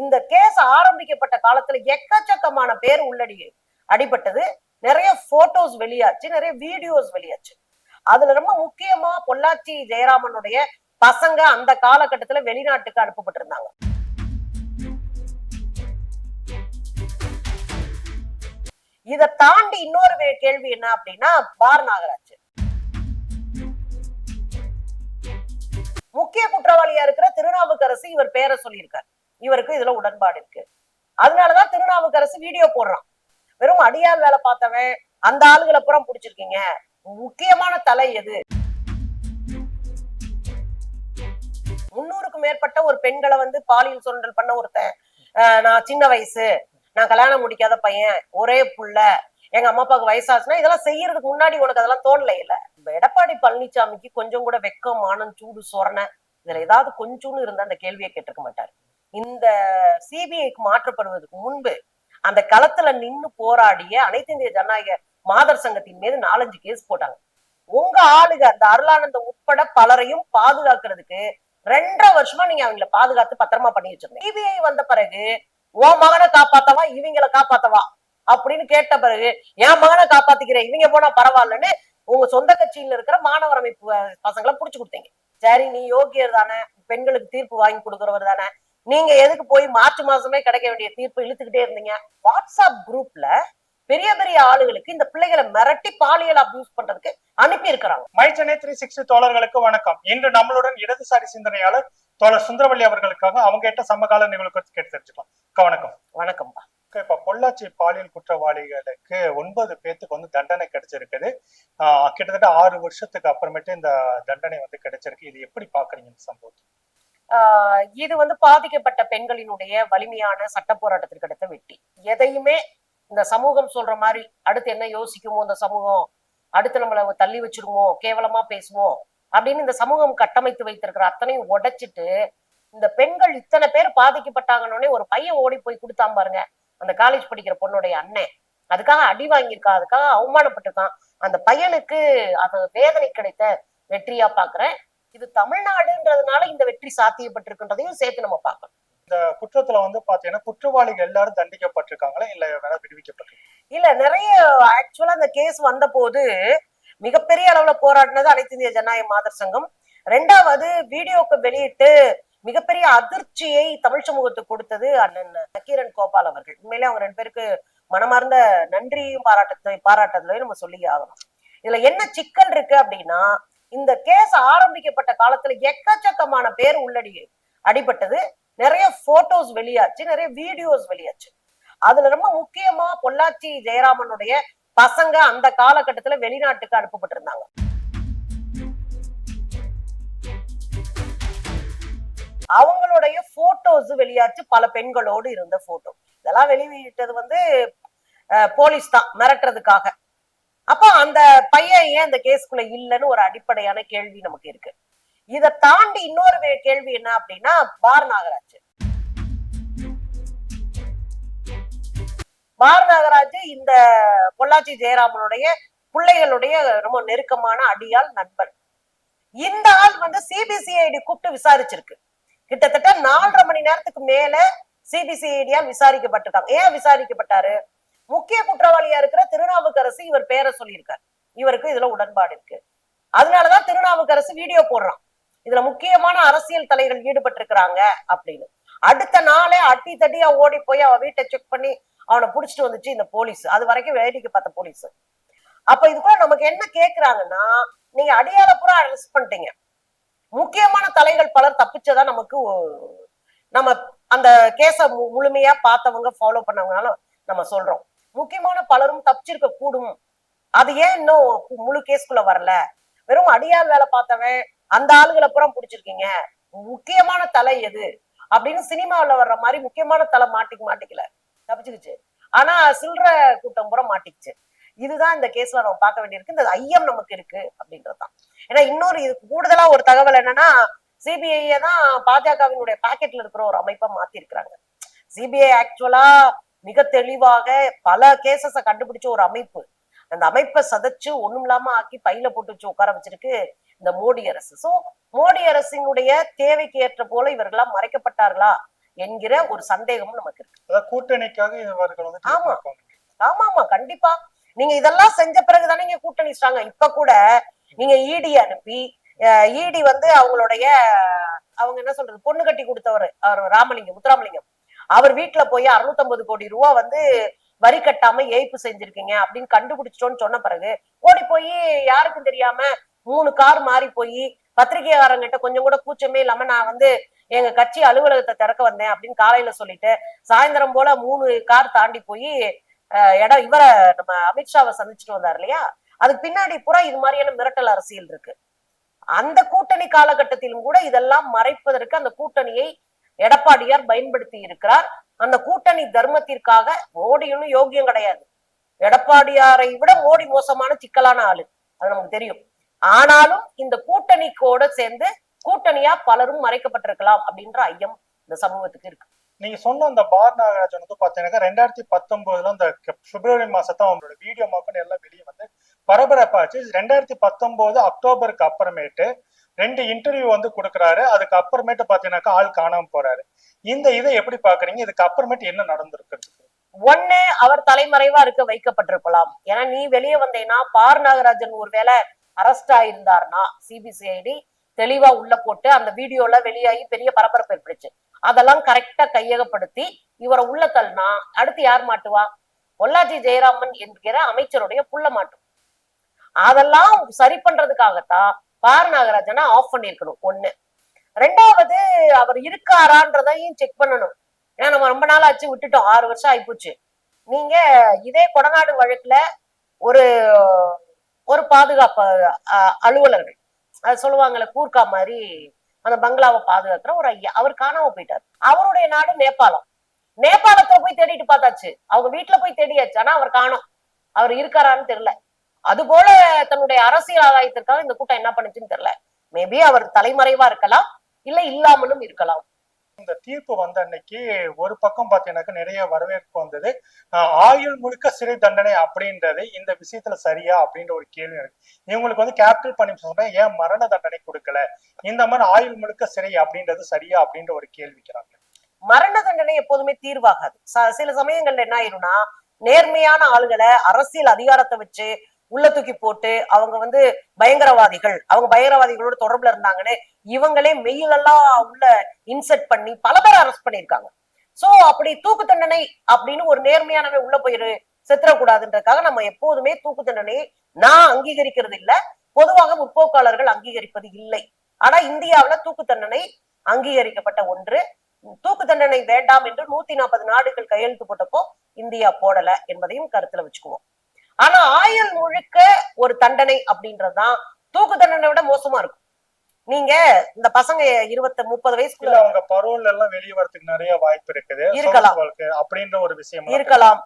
இந்த கேஸ் ஆரம்பிக்கப்பட்ட காலத்துல எக்கச்சக்கமான பேர் உள்ளடி அடிபட்டது. நிறைய போட்டோஸ் வெளியாச்சு நிறைய வீடியோஸ் வெளியாச்சு. அதுல ரொம்ப முக்கியமா பொள்ளாச்சி ஜெயராமனுடைய பசங்க அந்த காலகட்டத்துல வெளிநாட்டுக்கு அனுப்பப்பட்டிருந்தாங்க. இதை தாண்டி இன்னொரு கேள்வி என்ன அப்படின்னா பார் நாகராஜ். முக்கிய குற்றவாளியா இருக்கிற திருநாவுக்கரசு இவர் பேரை சொல்லியிருக்காரு. இவருக்கு இதுல உடன்பாடு இருக்கு. அதனாலதான் திருநாவுக்கரசு வீடியோ போடுறான். வெறும் அடியால் வேலை பார்த்தவன் அந்த ஆளுகளை புறம் பிடிச்சிருக்கீங்க. முக்கியமான தலை எது? முன்னூறுக்கும் மேற்பட்ட ஒரு பெண்களை வந்து பாலியல் சுரண்டல் பண்ண ஒருத்தன். ஆஹ் நான் சின்ன வயசு. நான் கல்யாணம் முடிக்காத பையன். ஒரே புள்ள. எங்க அம்மா அப்பாவுக்கு வயசாச்சுன்னா இதெல்லாம் செய்யறதுக்கு முன்னாடி உனக்கு அதெல்லாம் தோணல இல்ல. எடப்பாடி பழனிசாமிக்கு கொஞ்சம் கூட வெக்கம் மானம் சூடு சொரணை இதுல ஏதாவது கொஞ்சம்னு இருந்தா அந்த கேள்வியை கேட்டிருக்க மாட்டாரு. இந்த சிபிஐக்கு மாற்றப்படுவதற்கு முன்பு அந்த களத்துல நின்னு போராடிய அனைத்து இந்திய ஜனநாயக மாதர் சங்கத்தின் மீது நாலஞ்சு கேஸ் போட்டாங்க. உங்க ஆளுக அந்த அருளானந்தம் உட்பட பலரையும் பாதுகாக்கிறதுக்கு ரெண்டரை வருஷமா நீங்க அவங்கள பாதுகாத்து பத்திரமா பண்ணி வச்சிருந்தீங்க. சிபிஐ வந்த பிறகு உன் மகனை காப்பாத்தவா? இவங்களை காப்பாத்தவா? அப்படின்னு கேட்ட பிறகு என் மகனை காப்பாத்திக்கிறேன். இவங்க போனா பரவாயில்லன்னு உங்க சொந்த கட்சியில இருக்கிற மாணவர் அமைப்பு பசங்களை புடிச்சு கொடுத்தீங்க. சரி நீ யோகியர் தானே. பெண்களுக்கு தீர்ப்பு வாங்கி கொடுக்குறவர் தானே. நீங்க எதுக்கு போய் மார்ச் மாசமே கிடைக்க வேண்டிய தீர்ப்பு இழுத்துக்கிட்டே இருந்தீங்க? வாட்ஸ்அப் குரூப்ல பெரிய பெரிய ஆளுகளுக்கு இந்த பிள்ளைகளை மிரட்டி பாலியல் அபியூஸ் பண்றதுக்கு அனுப்பி இருக்கிறாங்க மை சென்னை த்ரீ சிக்ஸ்டி தோழர்களுக்கு வணக்கம். இன்று நம்மளுடன் இடதுசாரி சிந்தனையாளர் தோழர் சுந்தரவல்லி அவர்களுக்காக அவங்க கேட்ட சமகால நிகழ்வு குறித்து கேட்டு தெரிஞ்சுக்கலாம். வணக்கம். வணக்கம்பா அக்கா, இப்ப பொள்ளாச்சி பாலியல் குற்றவாளிகளுக்கு ஒன்பது பேத்துக்கு வந்து தண்டனை கிடைச்சிருக்குது. ஆஹ் கிட்டத்தட்ட ஆறு வருஷத்துக்கு அப்புறமேட்டு இந்த தண்டனை வந்து கிடைச்சிருக்கு. இது எப்படி பாக்குறீங்க இந்த சம்பவத்தை? இது வந்து பாதிக்கப்பட்ட பெண்களினுடைய வலிமையான சட்ட போராட்டத்திற்கு அடுத்த வெட்டி. எதையுமே இந்த சமூகம் சொல்ற மாதிரி அடுத்து என்ன யோசிக்குமோ இந்த சமூகம் அடுத்து நம்மள தள்ளி வச்சிருமோ கேவலமா பேசுவோம் அப்படின்னு இந்த சமூகம் கட்டமைத்து வைத்திருக்கிற அத்தனையும் உடைச்சிட்டு இந்த பெண்கள் இத்தனை பேர் பாதிக்கப்பட்டாங்கன்னு ஒரு பையன் ஓடி போய் கொடுத்தான் பாருங்க. அந்த காலேஜ் படிக்கிற பொண்ணுடைய அண்ணன். அதுக்காக அடி வாங்கியிருக்கான். அதுக்காக அவமானப்பட்டிருக்கான். அந்த பையனுக்கு அந்த வேதனை கிடைத்த வெற்றியா பாக்குறேன் இது தமிழ்நாடுன்றதுனால இந்த வெற்றி சாத்தியப்பட்டிருக்குன்றதையும் சேர்த்து நம்ம பார்க்கணும். இந்த குற்றத்துல வந்து பாத்தீங்கன்னா குற்றவாளிகள் எல்லாரும் தண்டிக்கப்பட்டிருக்காங்களா? இல்ல வேற விடுவிக்கப்பட்டிருக்காங்க இல்ல நிறைய ஆக்சுவலா அந்த கேஸ் வந்த போது மிகப்பெரிய அளவுல போராடினது அனைத்து இந்திய ஜனநாயக மாதர் சங்கம். ரெண்டாவது வீடியோக்கு வெளியிட்டு மிகப்பெரிய அதிர்ச்சியை தமிழ் சமூகத்துக்கு கொடுத்தது அண்ணன் நக்கீரன் கோபால் அவர்கள். உண்மையிலே அவங்க ரெண்டு பேருக்கு மனமார்ந்த நன்றியும் பாராட்டத்தை பாராட்டதுலயும் நம்ம சொல்லி ஆகணும். இதுல என்ன சிக்கல் இருக்கு அப்படின்னா இந்த கேஸ் ஆரம்பிக்கப்பட்ட காலத்துல எக்கச்சக்கமான பேர் உள்ளடி அடிபட்டது. நிறைய போட்டோஸ் வெளியாச்சு நிறைய வீடியோஸ் வெளியாச்சு. அதுல ரொம்ப முக்கியமா பொள்ளாச்சி ஜெயராமனுடைய பசங்க அந்த காலகட்டத்துல வெளிநாட்டுக்கு அனுப்பப்பட்டிருந்தாங்க. அவங்களுடைய போட்டோஸ் வெளியாச்சு பல பெண்களோடு இருந்த போட்டோ இதெல்லாம் வெளியிட்டது வந்து அஹ், போலீஸ் தான் மிரட்டுறதுக்காக. அப்போ அந்த பையன் ஏன் இந்த கேஸ்குள்ள இல்லைன்னு ஒரு அடிப்படையான கேள்வி நமக்கு இருக்கு. இதை தாண்டி இன்னொரு கேள்வி என்ன அப்படின்னா பார் நாகராஜ் பார் நாகராஜ் இந்த பொள்ளாச்சி ஜெயராமனுடைய பிள்ளைகளுடைய ரொம்ப நெருக்கமான அடியால் நண்பர் இந்த ஆள் வந்து சிபிசிஐடி கூப்பிட்டு விசாரிச்சிருக்கு. கிட்டத்தட்ட நாலரை மணி நேரத்துக்கு மேல சிபிசிஐடியால் விசாரிக்கப்பட்டிருக்காங்க. ஏன் விசாரிக்கப்பட்டாரு? முக்கிய குற்றவாளியா இருக்கிற திருநாவுக்கரசு இவர் பேரை சொல்லியிருக்காரு. இவருக்கு இதுல உடன்பாடு இருக்கு. அதனாலதான் திருநாவுக்கரசு வீடியோ போடுறான். இதுல முக்கியமான அரசியல் தலைகள் ஈடுபட்டிருக்கிறாங்க அப்படின்னு. அடுத்த நாளே அட்டி தட்டியா ஓடி போய் அவ வீட்டை செக் பண்ணி அவனை புடிச்சிட்டு வந்துச்சு இந்த போலீஸ் அது வரைக்கும் வேடிக்கை பார்த்த போலீஸ் அப்ப இதுக்குள்ள நமக்கு என்ன கேக்குறாங்கன்னா நீங்க அடியாள பூரா அரெஸ்ட் பண்ணிட்டீங்க. முக்கியமான தலைகள் பலர் தப்பிச்சதா நமக்கு நம்ம அந்த கேஸ முழுமையா பார்த்தவங்க ஃபாலோ பண்ணவங்கனால நம்ம சொல்றோம். முக்கியமான பலரும் தப்பிச்சிருக்க கூடும். அது ஏன் இன்னும் முழு கேஸ்குள்ள வரல? வெறும் அடியாள் வேலை பார்த்தவன் அந்த ஆளுகளை புறம் பிடிச்சிருக்கீங்க. முக்கியமான தலை எது? அப்படின்னு சினிமாவில் வர்ற மாதிரி முக்கியமான தலை மாட்டிக்க மாட்டிக்கல. தப்பிச்சுக்கிச்சு ஆனா சில்லற கூட்டம் புறம் மாட்டிக்கிச்சு. இதுதான் இந்த கேஸ்ல நம்ம பார்க்க வேண்டியிருக்கு. இந்த ஐயம் நமக்கு இருக்கு அப்படின்றதுதான். ஏன்னா இன்னொரு இதுக்கு கூடுதலா ஒரு தகவல் என்னன்னா சிபிஐயை தான் பாஜகவினுடைய பாக்கெட்ல இருக்கிற ஒரு அமைப்பை மாத்தி இருக்கிறாங்க சிபிஐ ஆக்சுவலா மிக தெளிவாக பல கேசஸ கண்டுபிடிச்ச ஒரு அமைப்பு. அந்த அமைப்பை சதைச்சு ஒண்ணும் இல்லாம ஆக்கி பையில போட்டு வச்சு உட்கார வச்சிருக்கு இந்த மோடி அரசு. சோ மோடி அரசினுடைய தேவைக்கு ஏற்ற போல இவர்களாம் மறைக்கப்பட்டார்களா என்கிற ஒரு சந்தேகமும் நமக்கு இருக்கு. கூட்டணிக்காக இவர்கள் வந்து ஆமா. ஆமா ஆமா கண்டிப்பா. நீங்க இதெல்லாம் செஞ்ச பிறகுதானே நீங்க கூட்டணி ஸ்ட்ராங்க இப்ப கூட நீங்க இடி அனுப்பி இடி வந்து அவங்களுடைய அவங்க என்ன சொல்றது பொண்ணு கட்டி கொடுத்தவர். அவர் ராமலிங்கம் முத்துராமலிங்கம். அவர் வீட்டுல போய் 650 கோடி ரூபா வந்து வரி கட்டாம ஏய்ப்பு செஞ்சிருக்கீங்க அப்படின்னு கண்டுபிடிச்சிட்டோன்னு சொன்ன பிறகு ஓடி போய் யாருக்கும் தெரியாம மூணு கார் மாறி போய் பத்திரிகையாளர்கிட்ட கொஞ்சம் கூட கூச்சமே இல்லாம நான் வந்து எங்க கட்சி அலுவலகத்தை திறக்க வந்தேன் அப்படின்னு காலையில சொல்லிட்டு சாயந்தரம் போல மூணு கார் தாண்டி போய் இடம் இவரை நம்ம அமித்ஷாவை சந்திச்சுட்டு வந்தார் இல்லையா? அதுக்கு பின்னாடி பூரா இது மாதிரியான மிரட்டல் அரசியல் இருக்கு. அந்த கூட்டணி காலகட்டத்திலும் கூட இதெல்லாம் மறைப்பதற்கு அந்த கூட்டணியை எடப்பாடியார் பயன்படுத்தி இருக்கிறார். அந்த கூட்டணி தர்மத்திற்காக மோடியும் யோகியம் கிடையாது. எடப்பாடியாரை விட மோடி மோசமான சிக்கலான ஆளு. அது நமக்கு தெரியும். ஆனாலும் இந்த கூட்டணிக்கோட சேர்ந்து கூட்டணியா பலரும் மறைக்கப்பட்டிருக்கலாம் அப்படின்ற ஐயம் இந்த சமூகத்துக்கு இருக்கு. நீங்க சொன்ன அந்த பார் நாகராஜன் வந்து பாத்தீங்கன்னா ரெண்டாயிரத்தி பத்தொன்பதுல அந்த பிப்ரவரி மாசத்தான் அவங்களோட வீடியோ மாப்பன் எல்லாம் வெளியே வந்து பரபரப்பாச்சு. ரெண்டாயிரத்தி பத்தொன்பது அக்டோபருக்கு அப்புறமேட்டு ரெண்டு இன்டர்வியூ வந்து கொடுக்குறாரு. அதுக்கு அப்புறமேட்டு பாத்தீங்கன்னாக்கா ஆள் காணாம போறாரு. இந்த இதை எப்படி பாக்குறீங்க? இதுக்கு அப்புறமேட்டு என்ன நடந்திருக்கு ஒண்ணு அவர் தலைமறைவா இருக்க வைக்கப்பட்டிருக்கலாம். ஏன்னா நீ வெளியே வந்தேன்னா பார் நாகராஜன் ஒருவேளை அரஸ்ட் ஆயிருந்தார்னா சிபிசிஐடி தெளிவா உள்ள போட்டு அந்த வீடியோல வெளியாகி பெரிய பரபரப்பு ஏற்படுச்சு அதெல்லாம் கரெக்டா கையகப்படுத்தி இவரை உள்ள தள்ளினா அடுத்து யார் மாட்டுவா? பொள்ளாச்சி ஜெயராமன் என்கிற அமைச்சருடைய புள்ள மாட்டும். அதெல்லாம் சரி பண்றதுக்காகத்தான் பார் நாகராஜனா ஆஃப் பண்ணிருக்கணும் ஒண்ணு. ரெண்டாவது அவர் இருக்காரான்றதையும் செக் பண்ணணும். ஏன்னா நம்ம ரொம்ப நாள் ஆச்சு விட்டுட்டோம். ஆறு வருஷம் ஆயிப்போச்சு. நீங்க இதே கொடநாடு வழக்குல ஒரு ஒரு பாதுகாப்பு அலுவலர்கள் அது சொல்லுவாங்கல்ல கூர்க்கா மாதிரி அந்த பங்களாவை பாதுகாக்கிற ஒரு ஐயா அவர் காணாம போயிட்டார். அவருடைய நாடு நேபாளம். நேபாளத்தை போய் தேடிட்டு பார்த்தாச்சு. அவங்க வீட்டுல போய் தேடியாச்சு. ஆனா அவர் காணோம். அவர் இருக்காரான்னு தெரியல. அது போல தன்னுடைய அரசியல் ஆதாயத்திற்காக இந்த கூட்டம் என்ன பண்ணுச்சுன்னு தெரியல. மேபி அவர் தலைமறைவா இருக்கலாம் இல்ல இல்லாமலும் இருக்கலாம். இந்த தீர்ப்பு வந்த அன்னைக்கு ஒரு பக்கம் பாத்தீங்கன்னாக்கா நிறைய வரவேற்பு வந்தது. ஆயுள் முழுக்க சிறை தண்டனை அப்படின்றது இந்த விஷயத்துல சரியா அப்படின்ற ஒரு கேள்வி இருக்கு. இவங்களுக்கு வந்து கேபிட்டல் பண்ணி சொல்றேன் ஏன் மரண தண்டனை கொடுக்கல? இந்த மாதிரி ஆயுள் முழுக்க சிறை அப்படின்றது சரியா அப்படின்ற ஒரு கேள்விக்கிறாங்க மரண தண்டனை எப்போதுமே தீர்வாகாது. சில சமயங்கள்ல என்ன ஆயிரும்னா நேர்மையான ஆளுகளை அரசியல் அதிகாரத்தை வச்சு உள்ள தூக்கி போட்டு அவங்க வந்து பயங்கரவாதிகள். அவங்க பயங்கரவாதிகளோட தொடர்புல இருந்தாங்கன்னு இவங்களே மெயிலெல்லாம் உள்ள இன்செர்ட் பண்ணி பல பேர் அரெஸ்ட் பண்ணியிருக்காங்க. சோ அப்படி தூக்கு தண்டனை அப்படின்னு ஒரு நேர்மையானவை உள்ள போயிரு செத்துறக்கூடாதுன்றதுக்காக நம்ம எப்போதுமே தூக்கு தண்டனையை நான் அங்கீகரிக்கிறது இல்ல பொதுவாக முற்போக்காளர்கள் அங்கீகரிப்பது இல்லை. ஆனா இந்தியாவுல தூக்கு தண்டனை அங்கீகரிக்கப்பட்ட ஒன்று. தூக்கு தண்டனை வேண்டாம் என்று நூத்தி நாற்பது நாடுகள் கையெழுத்து போட்டப்போ இந்தியா போடல என்பதையும் கருத்துல வச்சுக்குவோம். ஆனா ஆயுள் முழுக்க ஒரு தண்டனை அப்படின்றதுதான். தூக்கு தண்டனை விட மோசமா இருக்கும். நீங்க இந்த பசங்க இருபத்தி முப்பது வயசுக்குள்ள அவங்க பரோல்ல எல்லாம் வெளியே வரதுக்கு நிறைய வாய்ப்பு இருக்குது. இருக்கலாம். அப்படின்ற ஒரு விஷயம் இருக்கலாம்.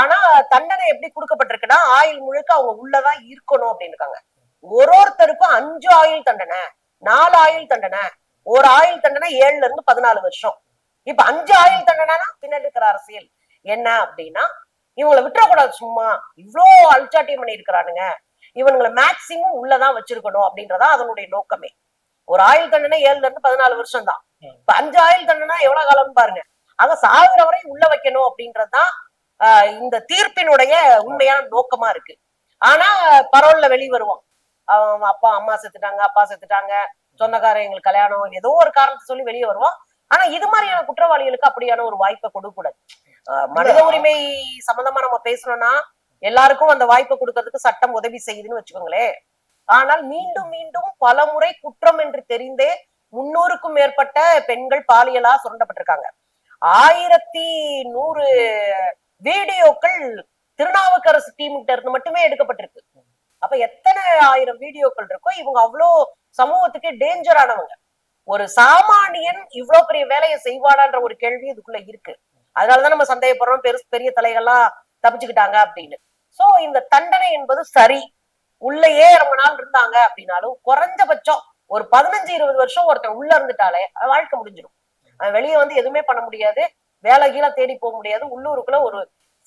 ஆனா தண்டனை எப்படி கொடுக்கப்பட்டிருக்குன்னா ஆயுள் முழுக்க அவங்க உள்ளதான் இருக்கணும் அப்படின்னு இருக்காங்க ஒரு ஒருத்தருக்கும் அஞ்சு ஆயுள் தண்டனை நாலு ஆயுள் தண்டனை ஒரு ஆயுள் தண்டனை ஏழுல இருந்து பதினாலு வருஷம். இப்ப அஞ்சு ஆயுள் தண்டனைனா பின்னாடி இருக்கிற அரசியல். என்ன அப்படின்னா இவங்களை விட்டுறக்கூடாது சும்மா. இவ்ளோ அல்சாட்டியம் பண்ணியிருக்கிறானுங்க. இவனுங்களை மேக்சிமம் உள்ளதான் வச்சிருக்கணும் அப்படின்றதா அதனுடைய நோக்கமே. ஒரு ஆயுள் தண்டனை ஏழுல இருந்து பதினாலு வருஷம் தான் இப்ப அஞ்சு ஆயுள் தண்டனா எவ்வளவு காலம்னு பாருங்க. அத சாகுற வரை உள்ள வைக்கணும் அப்படின்றதுதான் ஆஹ் இந்த தீர்ப்பினுடைய உண்மையான நோக்கமா இருக்கு. ஆனா பரோல்ல வெளி வருவான் அப்பா அம்மா செத்துட்டாங்க அப்பா செத்துட்டாங்க சொந்தக்காரன் எங்களுக்கு கல்யாணம் ஏதோ ஒரு காரணத்தை சொல்லி வெளியே வருவான் ஆனா இது மாதிரியான குற்றவாளிகளுக்கு அப்படியான ஒரு வாய்ப்பை கொடுக்க கூடாது ஆஹ் மனித உரிமை சம்பந்தமா நம்ம பேசணும்னா எல்லாருக்கும் அந்த வாய்ப்பை கொடுக்கறதுக்கு சட்டம் உதவி செய்யுதுன்னு வச்சுக்கோங்களேன். ஆனால் மீண்டும் மீண்டும் பல முறை குற்றம் என்று தெரிந்தே முன்னூறுக்கும் மேற்பட்ட பெண்கள் பாலியலா சுரண்டப்பட்டிருக்காங்க. ஆயிரத்தி நூறு வீடியோக்கள் திருநாவுக்கரசு டீம் கிட்ட இருந்து மட்டுமே எடுக்கப்பட்டிருக்கு. அப்ப எத்தனை ஆயிரம் வீடியோக்கள் இருக்கோ இவங்க அவ்வளோ சமூகத்துக்கு டேஞ்சரானவங்க ஒரு சாமானியன் இவ்வளவு பெரிய வேலையை செய்வாடான்ற ஒரு கேள்வி இதுக்குள்ள இருக்கு. அதனாலதான் நம்ம சந்தேகப்படுறோம் பெருசு பெரிய தலைகள்லாம் தப்பிச்சுக்கிட்டாங்க அப்படின்னு. சோ இந்த தண்டனை என்பது சரி. உள்ளேயே ரொம்ப நாள் இருந்தாங்க அப்படின்னாலும் குறைஞ்சபட்சம் ஒரு பதினஞ்சு இருபது வருஷம் ஒருத்தன் உள்ள இருந்துட்டாலே வாழ்க்கை முடிஞ்சிடும். அவன் வெளியே வந்து எதுவுமே பண்ண முடியாது வேலை கீழே தேடி போக முடியாது உள்ளூருக்குள்ள ஒரு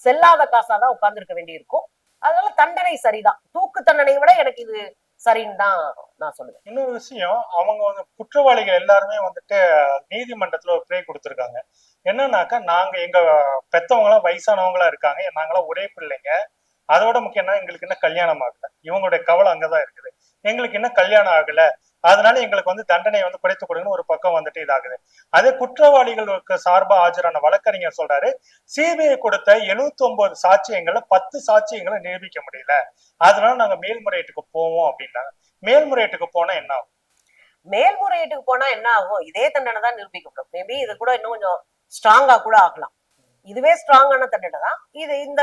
செல்லாத காசாதான் உட்கார்ந்துருக்க இருக்க வேண்டியிருக்கும். அதனால தண்டனை சரிதான். தூக்கு தண்டனை விட எனக்கு இது சரின்னு தான் நான் சொல்லுவேன். இன்னொரு விஷயம் அவங்க வந்து குற்றவாளிகள் எல்லாருமே வந்துட்டு நீதிமன்றத்துல ஒரு பிரே கொடுத்துருக்காங்க. என்னன்னாக்கா நாங்க எங்க பெத்தவங்க எல்லாம் வயசானவங்களா இருக்காங்க நாங்களாம் ஒரே பிள்ளைங்க. அதோட முக்கியம்னா எங்களுக்கு என்ன கல்யாணம் ஆகல. இவங்களுடைய கவலை அங்கதான் இருக்குது. எங்களுக்கு இன்னும் கல்யாணம் ஆகல. அதனால எங்களுக்கு வந்து தண்டனை வந்து குறைத்து கொடுங்கன்னு ஒரு பக்கம் வந்துட்டு இதாகுது. அதே குற்றவாளிகளுக்கு சார்பா ஆஜரான வழக்கறிஞர் சொல்றாரு சிபிஐ கொடுத்த 79 ஒன்பது சாட்சியங்களை பத்து சாட்சியங்களை நிரூபிக்க முடியல. அதனால நாங்க மேல்முறையீட்டுக்கு போவோம் அப்படின்னாங்க. மேல்முறையீட்டுக்கு போனா என்ன ஆகும்? மேல்முறையீட்டுக்கு போனா என்ன ஆகும்? இதே தண்டனை தான் நிரூபிக்கப்படும். மேபி இது கூட இன்னும் கொஞ்சம் ஸ்ட்ராங்கா கூட ஆகலாம். இதுவே ஸ்ட்ராங்கான தண்டனை தான். இது இந்த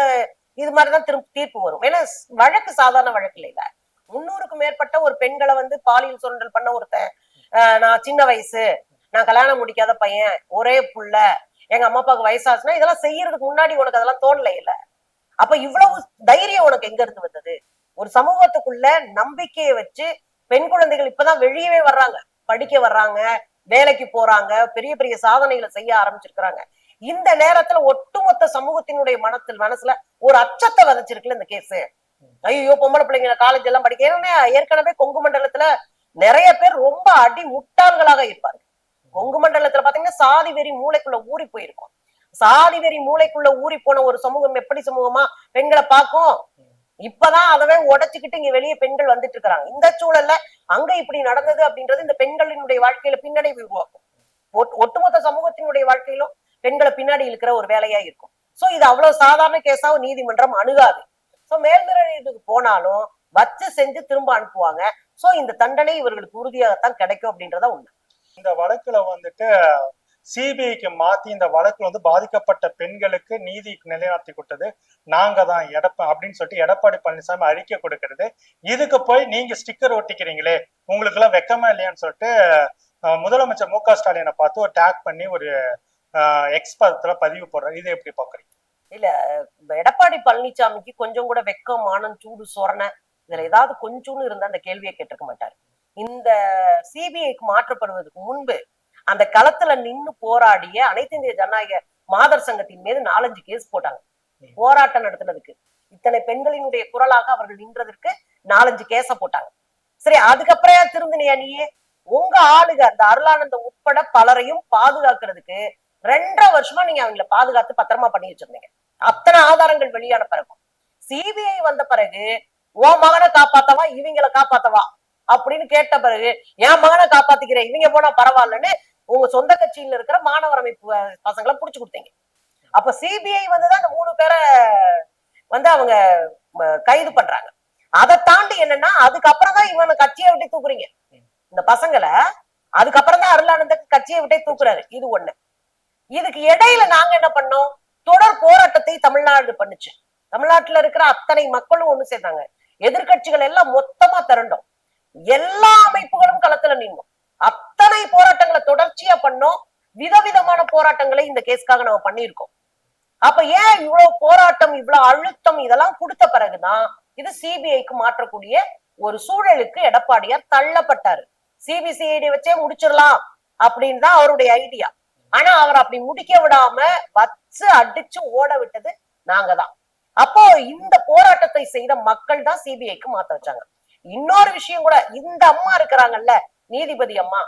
இது மாதிரிதான் திரும்ப தீர்ப்பு வரும். ஏன்னா வழக்கு சாதாரண வழக்கு இல்ல முன்னூறுக்கும் மேற்பட்ட ஒரு பெண்களை வந்து பாலியல் சுரண்டல் பண்ண ஒருத்தன். நான் சின்ன வயசு. நான் கல்யாணம் முடிக்காத பையன். ஒரே புள்ள. எங்க அம்மா அப்பாவுக்கு வயசாச்சுன்னா இதெல்லாம் செய்யறதுக்கு முன்னாடி உனக்கு அதெல்லாம் தோணல இல்ல. அப்ப இவ்வளவு தைரியம் உனக்கு எங்க இருந்து வந்தது? ஒரு சமூகத்துக்குள்ள நம்பிக்கையை வச்சு பெண் குழந்தைகள் இப்பதான் வெளியவே வர்றாங்க. படிக்க வர்றாங்க வேலைக்கு போறாங்க பெரிய பெரிய சாதனைகளை செய்ய ஆரம்பிச்சிருக்கிறாங்க. இந்த நேரத்துல ஒட்டுமொத்த சமூகத்தினுடைய மனத்தில் மனசுல ஒரு அச்சத்தை விதைச்சிருக்குல்ல இந்த கேஸ் ஐயோ பொம்பளை பிள்ளைங்க காலேஜ் எல்லாம் படிக்க. ஏன்னா ஏற்கனவே கொங்கு மண்டலத்துல நிறைய பேர் ரொம்ப அடி முட்டாள்களாக இருப்பாங்க கொங்கு மண்டலத்துல பாத்தீங்கன்னா சாதி வெறி மூளைக்குள்ள ஊறி போயிருக்கும். சாதி வெறி மூளைக்குள்ள ஊறி போன ஒரு சமூகம் எப்படி சமூகமா? பெண்களை பார்க்கும். இப்பதான் அதவே உடைச்சுக்கிட்டு இங்க வெளியே பெண்கள் வந்துட்டு இருக்கிறாங்க. இந்த சூழல்ல அங்க இப்படி நடந்தது அப்படின்றது இந்த பெண்களினுடைய வாழ்க்கையில பின்னடைவு உருவாக்கும். ஒட்- ஒட்டுமொத்த சமூகத்தினுடைய வாழ்க்கையிலும் பெண்களை பின்னாடி இருக்கிற ஒரு வேலையா இருக்கும். சோ இது அவ்வளவு சாதாரண கேஸாவும் நீதிமன்றம் அணுகாது. சோ மேல்முறையீட்டுக்கு போனாலும் வச்சு செஞ்சு திரும்ப அனுப்புவாங்க. சோ இந்த தண்டனை இவர்களுக்கு உறுதியாகத்தான் கிடைக்கும் அப்படின்றத உண்மை. இந்த வழக்குல வந்துட்டு சிபிஐக்கு மாத்தி இந்த வழக்குல வந்து பாதிக்கப்பட்ட பெண்களுக்கு நீதி நிலைநாட்டி கொடுத்தது. நாங்க தான் எடப்ப அப்படின்னு சொல்லிட்டு எடப்பாடி பழனிசாமி அறிக்கை கொடுக்கறது. இதுக்கு போய் நீங்க ஸ்டிக்கர் ஒட்டிக்கிறீங்களே உங்களுக்கு எல்லாம் வெக்கமா இல்லையான்னு சொல்லிட்டு முதலமைச்சர் மு க ஸ்டாலினை பார்த்து ஒரு டேக் பண்ணி ஒரு எக்ஸ்பர்ட்ல பதிவு போடுறாரு. இதை எப்படி பாக்குறீங்க இல்ல எடப்பாடி பழனிசாமிக்கு கொஞ்சம் கூட வெக்கம் மானம் சூடு சொரணை இதுல ஏதாவது கொஞ்சம்னு இருந்தா அந்த கேள்வியை கேட்டிருக்க மாட்டார். இந்த சிபிஐக்கு மாற்றப்படுவதற்கு முன்பு அந்த களத்துல நின்னு போராடிய அனைத்து இந்திய ஜனநாயக மாதர் சங்கத்தின் மீது நாலஞ்சு கேஸ் போட்டாங்க. போராட்டம் நடத்தினதுக்கு. இத்தனை பெண்களினுடைய குரலாக அவர்கள் நின்றதற்கு நாலஞ்சு கேஸ போட்டாங்க. சரி அதுக்கப்புறம் திருந்தினியா நீயே? உங்க ஆளுக அந்த அருளானந்தம் உட்பட பலரையும் பாதுகாக்கிறதுக்கு ரெண்டரை வருஷமா நீங்க அவங்கள பாதுகாத்து பத்திரமா பண்ணி வச்சிருந்தீங்க. அத்தனை ஆதாரங்கள் வெளியான பிறகு சிபிஐ வந்த பிறகு உன் மகனை காப்பாத்தவா? இவங்கள காப்பாத்தவா? அப்படின்னு கேட்ட பிறகு என் மகனை காப்பாத்திக்கிறேன் இவங்க போனா பரவாயில்லன்னு உங்க சொந்த கட்சியில இருக்கிற மாணவர் அமைப்பு பசங்களை புடிச்சு கொடுத்தீங்க. அப்ப சிபிஐ வந்துதான் அந்த மூணு பேரை வந்து அவங்க கைது பண்றாங்க. அதை தாண்டி என்னன்னா அதுக்கப்புறம் தான் இவனை கட்சியை விட்டு தூக்குறீங்க. இந்த பசங்களை அதுக்கப்புறம் தான் அருளானந்த கட்சியை விட்டே தூக்குறாரு. இது ஒண்ணு. இதுக்கு இடையில நாங்க என்ன பண்ணோம்? தொடர் போராட்டத்தை தமிழ்நாடு பண்ணுச்சு. தமிழ்நாட்டுல இருக்கிற அத்தனை மக்களும் ஒண்ணு சேர்ந்தாங்க. எதிர்கட்சிகள் எல்லாம் மொத்தமா திரண்டோம். எல்லா அமைப்புகளும் களத்துல நின்னோம். அத்தனை போராட்டங்களை தொடர்ச்சியா பண்ணோம். விதவிதமான போராட்டங்களை இந்த கேஸ்க்காக நம்ம பண்ணியிருக்கோம். அப்ப ஏன் இவ்வளவு போராட்டம் இவ்வளவு அழுத்தம் இதெல்லாம் கொடுத்த பிறகுதான் இது சிபிஐக்கு மாற்றக்கூடிய ஒரு சூழலுக்கு எடப்பாடியார் தள்ளப்பட்டாரு. சிபிசிஐடி வச்சே முடிச்சிடலாம் அப்படின்னு தான் அவருடைய ஐடியா ஆனா அவர் அப்படி முடிக்க விடாம வச்சு அடிச்சு ஓட விட்டது நாங்க தான் அப்போ இந்த போராட்டத்தை செய்த மக்கள் தான் சிபிஐக்கு மாத்த வச்சாங்க. இன்னொரு விஷயம் கூட இந்த அம்மா இருக்கிறாங்கல்ல நீதிபதி அம்மா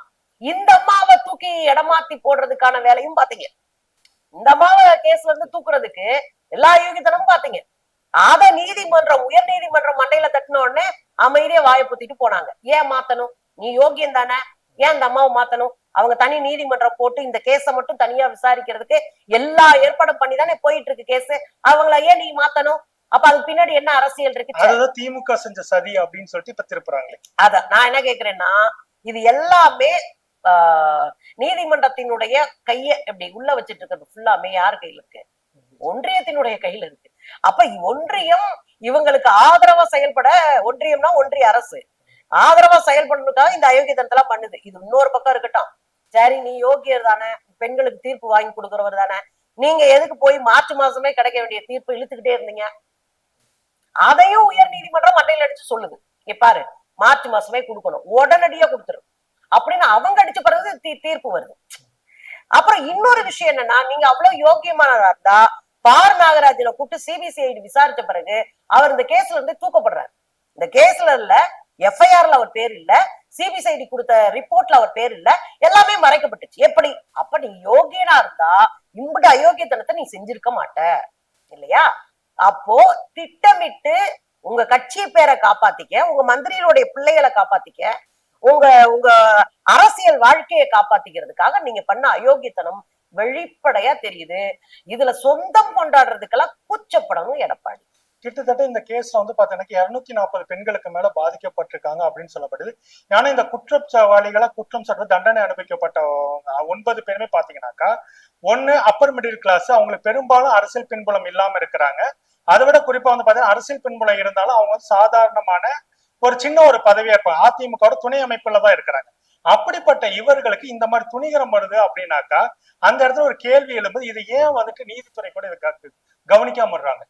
இந்த அம்மாவை தூக்கி இடமாத்தி போடுறதுக்கான வேலையும் பாத்தீங்க. இந்த அம்மாவை கேஸ்ல இருந்து தூக்குறதுக்கு எல்லா யோகித்தனமும் பாத்தீங்க. அத நீதிமன்றம் உயர் நீதிமன்றம் மண்டையில தட்டின உடனே அமைதியே வாயை புத்திட்டு போனாங்க. ஏன் மாத்தணும்? நீ யோகியம் தானே? ஏன் இந்த அம்மாவை மாத்தணும்? அவங்க தனி நீதிமன்றம் போட்டு இந்த கேஸ மட்டும் தனியா விசாரிக்கிறதுக்கு எல்லா ஏற்பாடும் பண்ணி தானே போயிட்டு இருக்கு கேஸ். அவங்கள ஏன் நீ மாத்தணும்? அப்ப அதுக்கு பின்னாடி என்ன அரசியல் இருக்கு. அதுதான் திமுக செஞ்ச சதி அப்படின்னு சொல்லிட்டு இப்ப திருப்புறாங்களே. அத நான் என்ன கேக்குறேன்னா இது எல்லாமே நீதிமன்றத்தினுடைய கைய இப்படி உள்ள வச்சிட்டு இருக்கிறது ஃபுல்லாமே யார் கையில இருக்கு? ஒன்றியத்தினுடைய கையில இருக்கு. அப்ப ஒன்றியம் இவங்களுக்கு ஆதரவா செயல்பட ஒன்றியம்னா ஒன்றிய அரசு. ஆதரவா செயல்படுறதுக்காக இந்த அயோக்கியத்தனத்தெல்லாம் பண்ணுது. இது இன்னொரு பக்கம் இருக்கட்டும். சரி நீ யோகியர் தானே பெண்களுக்கு தீர்ப்பு வாங்கி கொடுக்கறவர் தானே. நீங்க எதுக்கு போய் மார்ச் மாசமே கிடைக்க வேண்டிய தீர்ப்பு இழுத்துக்கிட்டே இருந்தீங்க? அதையும் உயர் நீதிமன்றம் மண்டையில் அடிச்சு சொல்லுது. பாரு மார்ச் மாசமே கொடுக்கணும். உடனடியா கொடுத்துரும் அப்படின்னு அவங்க அடிச்ச பிறகு தீ- தீர்ப்பு வருது. அப்புறம் இன்னொரு விஷயம் என்னன்னா நீங்க அவ்வளவு யோக்கியமானதா இருந்தா பார் நாகராஜனை கூப்பிட்டு சிபிசிஐடி விசாரிச்ச பிறகு அவர் இந்த கேஸ்ல இருந்து தூக்கப்படுறாரு. இந்த கேஸ்ல இல்ல எஃப்ஐஆர்ல அவர் பேர் இல்ல சிபிசிஐடி கொடுத்த ரிப்போர்ட்ல அவர் பேர் இல்ல. எல்லாமே மறைக்கப்பட்டுச்சு. எப்படி? அப்ப நீ யோகியனா இருந்தா இம்புட்டு அயோக்கியத்தனத்தை நீ செஞ்சிருக்க மாட்ட. இல்லையா? அப்போ திட்டமிட்டு உங்க கட்சி பேரை காப்பாத்திக்க உங்க மந்திரிகளுடைய பிள்ளைகளை காப்பாத்திக்க உங்க உங்க அரசியல் வாழ்க்கையை காப்பாத்திக்கிறதுக்காக நீங்க பண்ண அயோக்கியத்தனம் வெளிப்படையா தெரியுது. இதுல சொந்தம் கொண்டாடுறதுக்கெல்லாம் கூச்சப்படணும் எடப்பாடி. கிட்டத்தட்ட இந்த கேஸ்ல வந்து பாத்தீங்கன்னா இருநூத்தி நாற்பது பெண்களுக்கு மேல பாதிக்கப்பட்டிருக்காங்க அப்படின்னு சொல்லப்படுது. ஏன்னா இந்த குற்றச்சாவலிகளை குற்றம் சாட்டு தண்டனை அனுபவிக்கப்பட்ட ஒன்பது பேருமே பாத்தீங்கன்னாக்கா ஒன்னு அப்பர் மிடில் கிளாஸ் அவங்களுக்கு பெரும்பாலும் அரசியல் பின்புலம் இல்லாம இருக்கிறாங்க. அதை விட குறிப்பா வந்து பாத்தீங்கன்னா அரசியல் பின்புலம் இருந்தாலும் அவங்க வந்து சாதாரணமான ஒரு சின்ன ஒரு பதவியா இருப்பாங்க. அதிமுக துணை அமைப்புல தான் இருக்கிறாங்க. அப்படிப்பட்ட இவர்களுக்கு இந்த மாதிரி துணிகரம் வருது அப்படின்னாக்கா அந்த இடத்துல ஒரு கேள்வி எழும்புது. இது ஏன் வந்துட்டு நீதித்துறை கூட இதை கவனிக்காம வர்றாங்க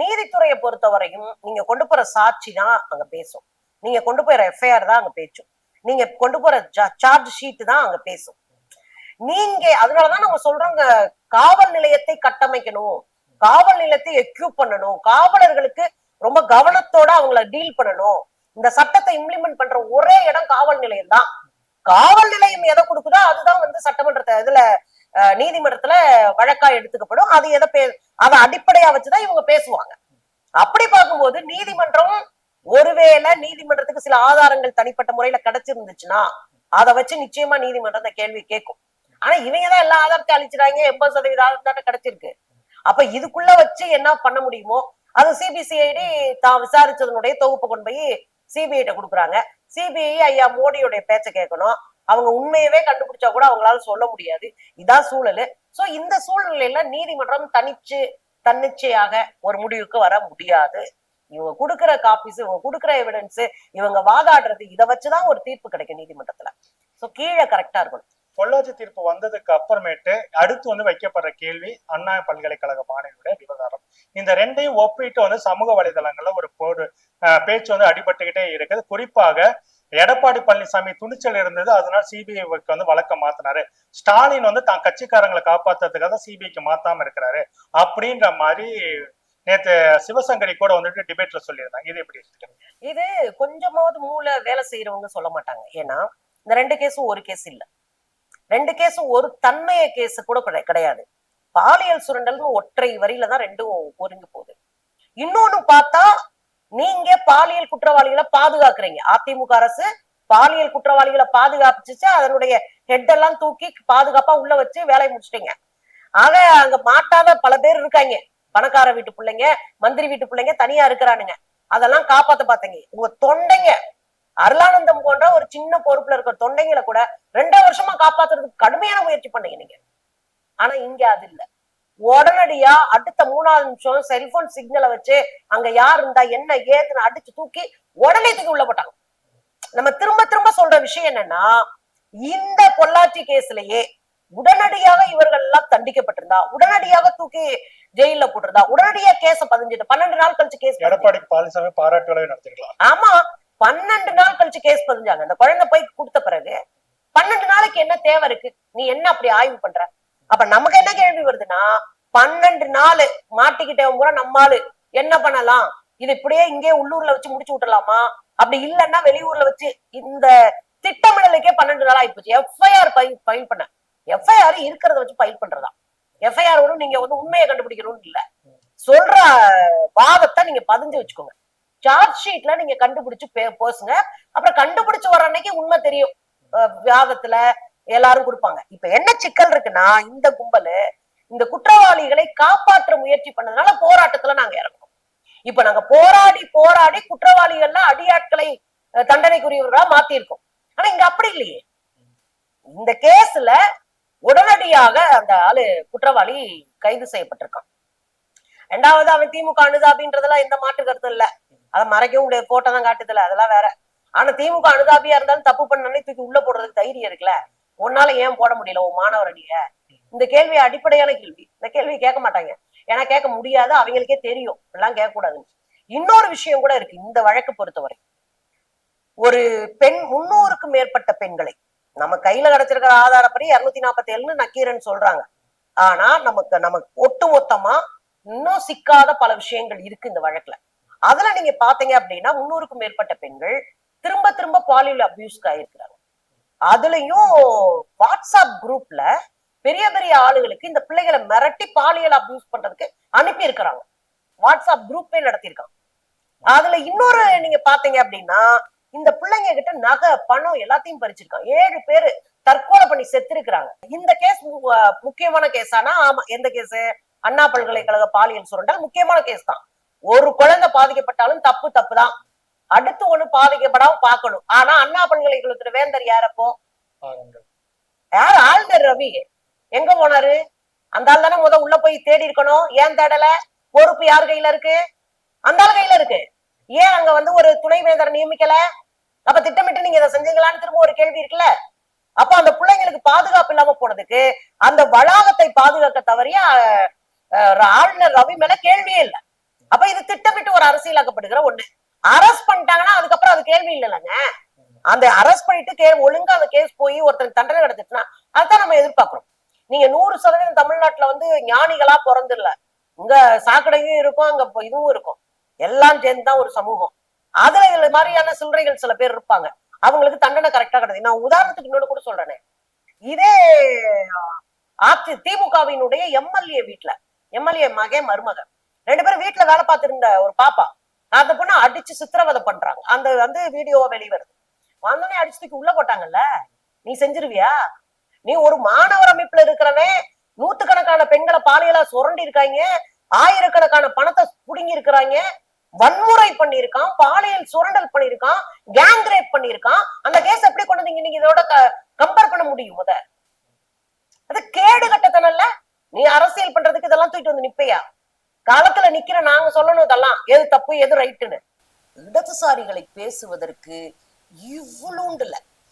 நீதித்துறையை பொறுத்தவரையும் நீங்க கொண்டு போற சாட்சி தான் அங்க பேசும். நீங்க கொண்டு போற எஃப்ஐஆர் தான் அங்க பேச்சும். நீங்க கொண்டு போற சார்ஜ் ஷீட் தான் அங்க பேசும். நீங்க அதனாலதான் நம்ம சொல்றோங்க காவல் நிலையத்தை கட்டமைக்கணும். காவல் நிலையத்தை எக்யூப் பண்ணணும். காவலர்களுக்கு ரொம்ப கவனத்தோட அவங்கள டீல் பண்ணணும். இந்த சட்டத்தை இம்ப்ளிமெண்ட் பண்ற ஒரே இடம் காவல் நிலையம் தான். காவல் நிலையம் எதை கொடுக்குதோ அதுதான் வந்து சட்டமன்றத்தை இதுல நீதிமன்றத்துல வழக்கா எடுத்துக்கப்படும். அது எதை பே அதை அடிப்படையா வச்சுதான் இவங்க பேசுவாங்க. அப்படி பார்க்கும்போது நீதிமன்றம் ஒருவேளை நீதிமன்றத்துக்கு சில ஆதாரங்கள் தனிப்பட்ட முறையில கிடைச்சிருந்துச்சுன்னா அதை வச்சு நிச்சயமா நீதிமன்றம் அந்த கேள்வி கேட்கும். ஆனா இவங்க தான் எல்லா ஆதாரத்தையும் அழிச்சிடாங்க எண்பது சதவீத ஆதாரம் தானே கிடைச்சிருக்கு. அப்ப இதுக்குள்ள வச்சு என்ன பண்ண முடியுமோ அது சிபிசிஐடி தான் விசாரிச்சதனுடைய தொகுப்பு கொண்டு போய் சிபிஐட்ட கொடுக்குறாங்க. சிபிஐ ஐயா மோடியுடைய பேச்சை கேட்கணும். அவங்க உண்மையவே கண்டுபிடிச்சா கூட அவங்களால சொல்ல முடியாது. இதான் சூழல். சோ இந்த சூழ்நிலையில நீதிமன்றம் தனிச்சு தன்னிச்சையாக ஒரு முடிவுக்கு வர முடியாது. இவங்க கொடுக்குற காப்பீஸ் இவங்க கொடுக்குற எவிடன்ஸ் இவங்க வாதாடுறது இதை வச்சுதான் ஒரு தீர்ப்பு கிடைக்கும் நீதிமன்றத்துல. சோ கீழே கரெக்டா இருக்கணும். பொள்ளாச்சி தீர்ப்பு வந்ததுக்கு அப்புறமேட்டு அடுத்து வந்து வைக்கப்படுற கேள்வி அண்ணா பல்கலைக்கழக மாணவியுடைய விவகாரம். இந்த ரெண்டையும் ஒப்பிட்டு வந்து சமூக வலைதளங்கள்ல ஒரு அஹ், பேச்சு வந்து அடிபட்டுக்கிட்டே இருக்குது. குறிப்பாக எடப்பாடி பழனிசாமி துணிச்சல் இருந்தது. அதனால சிபிஐக்கு வந்து வழக்க மாத்தினாரு. ஸ்டாலின் வந்து தான் கட்சிக்காரங்களை காப்பாத்துறதுக்காக சிபிஐக்கு மாத்தாம இருக்கிறாரு. அப்படின்ற மாதிரி நேத்து சிவசங்கரி கூட வந்துட்டு டிபேட்ல சொல்லியிருந்தாங்க. இது எப்படி இருக்கு இது கொஞ்சமாவது மூளை வேலை செய்யறவங்க சொல்ல மாட்டாங்க. ஏன்னா இந்த ரெண்டு கேஸும் ஒரு கேஸ் இல்ல. ரெண்டு கேஸும் ஒரு தன்மைய கேஸ் கூட கிடையாது. பாலியல் சுரண்டல்னு ஒற்றை வரியில தான் ரெண்டும் ஒருங்கி போகுது. இன்னொன்னு பார்த்தா நீங்க பாலியல் குற்றவாளிகளை பாதுகாக்கிறீங்க. அதிமுக அரசு பாலியல் குற்றவாளிகளை பாதுகாப்பிச்சு அதனுடைய ஹெட் எல்லாம் தூக்கி பாதுகாப்பா உள்ள வச்சு வேலையை முடிச்சிட்டீங்க. ஆக அங்க மாட்டாத பல பேர் இருக்காங்க. பணக்கார வீட்டு பிள்ளைங்க மந்திரி வீட்டு பிள்ளைங்க தனியா இருக்கிறானுங்க. அதெல்லாம் காப்பாத்த பாத்தீங்க. உங்க தொண்டைங்க அருளானந்தம் போன்ற ஒரு சின்ன பொறுப்புல இருக்கிற தொண்டைங்களை கூட ரெண்டே வருஷமா காப்பாத்துறதுக்கு கடுமையான முயற்சி பண்ணீங்க நீங்க. ஆனா இங்க அது இல்ல. உடனடியா அடுத்த மூணாவது நிமிஷம் செல்போன் சிக்னலை வச்சு அங்க யார் இருந்தா என்ன ஏதுன்னு அடிச்சு தூக்கி உடனே தூக்கி உள்ள போட்டாங்க. நம்ம திரும்ப திரும்ப சொல்ற விஷயம் என்னன்னா இந்த பொள்ளாச்சி கேஸ்லயே உடனடியாக இவர்கள் எல்லாம் தண்டிக்கப்பட்டிருந்தா உடனடியாக தூக்கி ஜெயில போட்டிருந்தா உடனடியா கேஸ பதிஞ்சிட்டு பன்னெண்டு நாள் கழிச்சு கேஸ் எடப்பாடி பழனிசாமி பாராட்டு விழாவை நடத்திருக்கலாம் ஆமா பன்னெண்டு நாள் கழிச்சு கேஸ் பதிஞ்சாங்க. அந்த குழந்தை போய் கொடுத்த பிறகு பன்னெண்டு நாளைக்கு என்ன தேவை இருக்கு? நீ என்ன அப்படி ஆய்வு பண்ற? அப்ப நமக்கு என்ன கேள்வி வருதுன்னா பன்னெண்டு நாள் மாட்டிக்கிட்டவன் பூரா நம்மாளு. என்ன பண்ணலாம்? இது இப்படியே இங்கே உள்ளூர்ல வச்சு முடிச்சு விட்டலாமா அப்படி இல்லைன்னா வெளியூர்ல வச்சு இந்த திட்டமிடலுக்கே பன்னெண்டு நாள் ஆயிப்போச்சு. எஃப்ஐஆர் ஃபைல் பண்ண. எஃப்ஐஆர் இருக்கிறத வச்சு ஃபைல் பண்றதா? எஃப்ஐஆர் வரும் நீங்க வந்து உண்மையை கண்டுபிடிக்கணும்னு இல்ல. சொல்ற வாதத்தை நீங்க பதிஞ்சு வச்சுக்கோங்க. சார்ஜ் ஷீட்ல நீங்க கண்டுபிடிச்சு பே- அப்புறம் கண்டுபிடிச்சு வர அன்னைக்கு உண்மை தெரியும். வியாதத்துல எல்லாரும் கொடுப்பாங்க. இப்ப என்ன சிக்கல் இருக்குன்னா இந்த கும்பலு இந்த குற்றவாளிகளை காப்பாற்ற முயற்சி பண்ணதுனால போராட்டத்துல நாங்க இறங்கணும் இப்ப நாங்க போராடி போராடி குற்றவாளிகள்ல அடியாட்களை தண்டனைக்குரியவர்களா மாத்திருக்கோம் ஆனா இங்க அப்படி இல்லையே. இந்த கேஸ்ல உடனடியாக அந்த ஆளு குற்றவாளி கைது செய்யப்பட்டிருக்கான். ரெண்டாவது அவன் திமுக அனுதாபின்றதெல்லாம் எந்த மாற்று கருத்தும் இல்ல. அதை மறைக்கவும் முடியாது போட்டோ தான் காட்டுதுல அதெல்லாம் வேற. ஆனா திமுக அனுதாபியா இருந்தாலும் தப்பு பண்ணனே தூக்கி உள்ள போடுறதுக்கு தைரியம் இருக்குல்ல. உன்னால ஏன் போட முடியல உன் மாணவர் அடிய இந்த கேள்வி அடிப்படையான கேள்வி. இந்த கேள்வி கேட்க மாட்டாங்க. ஏன்னா கேட்க முடியாது அவங்களுக்கே தெரியும். எல்லாம் கேட்க கூடாதுன்னு இன்னொரு விஷயம் கூட இருக்கு இந்த வழக்கு பொறுத்தவரை. ஒரு பெண் முன்னூறுக்கும் மேற்பட்ட பெண்களை நம்ம கையில கிடைச்சிருக்கிற ஆதாரப்படி இருநூத்தி நாற்பத்தி ஏழுன்னு நக்கீரன் சொல்றாங்க. ஆனா நமக்கு நமக்கு ஒட்டு மொத்தமா இன்னும் சிக்காத பல விஷயங்கள் இருக்கு இந்த வழக்குல. அதுல நீங்க பாத்தீங்க அப்படின்னா முன்னூறுக்கும் மேற்பட்ட பெண்கள் திரும்ப திரும்ப பாலியல் அபியூஸ்க்கு ஆயிருக்கிறாங்க. அதுலயும் வாட்ஸ்அப் குரூப்ல பெரிய பெரிய ஆளுகளுக்கு இந்த பிள்ளைகளை மிரட்டி பாலியல் அபியூஸ் பண்றதுக்கு அனுப்பி இருக்கிறாங்க வாட்ஸ்அப் குரூப்பே நடத்தியிருக்காங்க. அதுல இன்னொரு நீங்க பாத்தீங்க அப்படின்னா இந்த பிள்ளைங்க கிட்ட நகை பணம் எல்லாத்தையும் பறிச்சிருக்காங்க. ஏழு பேரு தற்கொலை பண்ணி செத்துருக்காங்க இந்த கேஸ் முக்கியமான கேஸானா ஆமா எந்த கேஸ் அண்ணா பல்கலைக்கழக பாலியல் சுரண்டல் முக்கியமான கேஸ் தான். ஒரு குழந்தை பாதிக்கப்பட்டாலும் தப்பு தப்பு தான். அடுத்து ஒண்ணு பாதிக்கப்படாம பார்க்கணும். ஆனா அண்ணா பல்கலைக்கழகத்துல வேந்தர் யாரப்போ. யார்? ஆளுநர் ரவி எங்க போனாரு? அந்த ஆள் தானே முத உள்ள போய் தேடி இருக்கணும். ஏன் தேடல? பொறுப்பு யார் கையில இருக்கு? அந்த ஆள் கையில இருக்கு. ஏன் அங்க வந்து ஒரு துணைமேந்தரை நியமிக்கல? அப்ப திட்டமிட்டு நீங்க இதை செஞ்சீங்களான்னு திரும்ப ஒரு கேள்வி இருக்குல்ல? அப்ப அந்த பிள்ளைங்களுக்கு பாதுகாப்பு இல்லாம போனதுக்கு அந்த வளாகத்தை பாதுகாக்க தவறிய அஹ், ஆளுநர் ரவி மேல கேள்வியே இல்ல. அப்ப இது திட்டமிட்டு ஒரு அரசியலாக்கப்படுகிற ஒண்ணு. அரஸ்ட் பண்ணிட்டாங்கன்னா அதுக்கப்புறம் அது கேள்வி இல்லைல்லங்க. அந்த அரஸ்ட் பண்ணிட்டு கே ஒழுங்கா அந்த கேஸ் போய் ஒருத்தன் தண்டனை கிடைச்சிட்டுனா அதான் நம்ம எதிர்பார்க்கிறோம். நீங்க நூறு சதவீதம் தமிழ்நாட்டுல வந்து ஞானிகளா பிறந்துடல. இங்க சாக்கடையும் இருக்கும் அங்க இதுவும் இருக்கும். எல்லாம் சேர்ந்துதான் ஒரு சமூகம். அதுல இது மாதிரியான சில்லறைகள் சில பேர் இருப்பாங்க. அவங்களுக்கு தண்டனை கரெக்டா கிடையாது. நான் உதாரணத்துக்கு இன்னொன்னு கூட சொல்றேனே. இதே ஆத்தி திமுகவினுடைய எம்எல்ஏ வீட்டுல எம்எல்ஏ மகன் மருமகன். ரெண்டு பேரும் வீட்டுல வேலை பார்த்திருந்த ஒரு பாப்பா அந்த பொண்ணு அடிச்சு சித்திரவதை பண்றாங்க. அந்த வந்து வீடியோவா வெளிவருது. வந்தோடனே அடிச்சு தூக்கி உள்ள போட்டாங்கல்ல? நீ செஞ்சிருவியா? நீ ஒரு மாணவர் அமைப்புல இருக்கிறவன் நூத்துக்கணக்கான பெண்களை பாலியலா சுரண்டி இருக்காங்க ஆயிரக்கணக்கான பணத்தை புடுங்கி இருக்கிறாங்க வன்முறை பண்ணியிருக்கான் பாலியல் சுரண்டல் பண்ணியிருக்கான் கேங் ரேப் பண்ணியிருக்கான். அந்த கேஸ் எப்படி கொண்டு வந்தீங்க? நீங்க இதோட கம்பேர் பண்ண முடியும் முத. அது கேடு கட்டத்தனல்ல நீ அரசியல் பண்றதுக்கு இதெல்லாம் தூக்கிட்டு வந்து நிப்பையா? காலத்துல நிக்கிற நாங்க சொல்லணும் இதெல்லாம். எது தப்பு எது ரைட்டுன்னு இடதுசாரிகளை பேசுவதற்கு இவ்வளோண்டு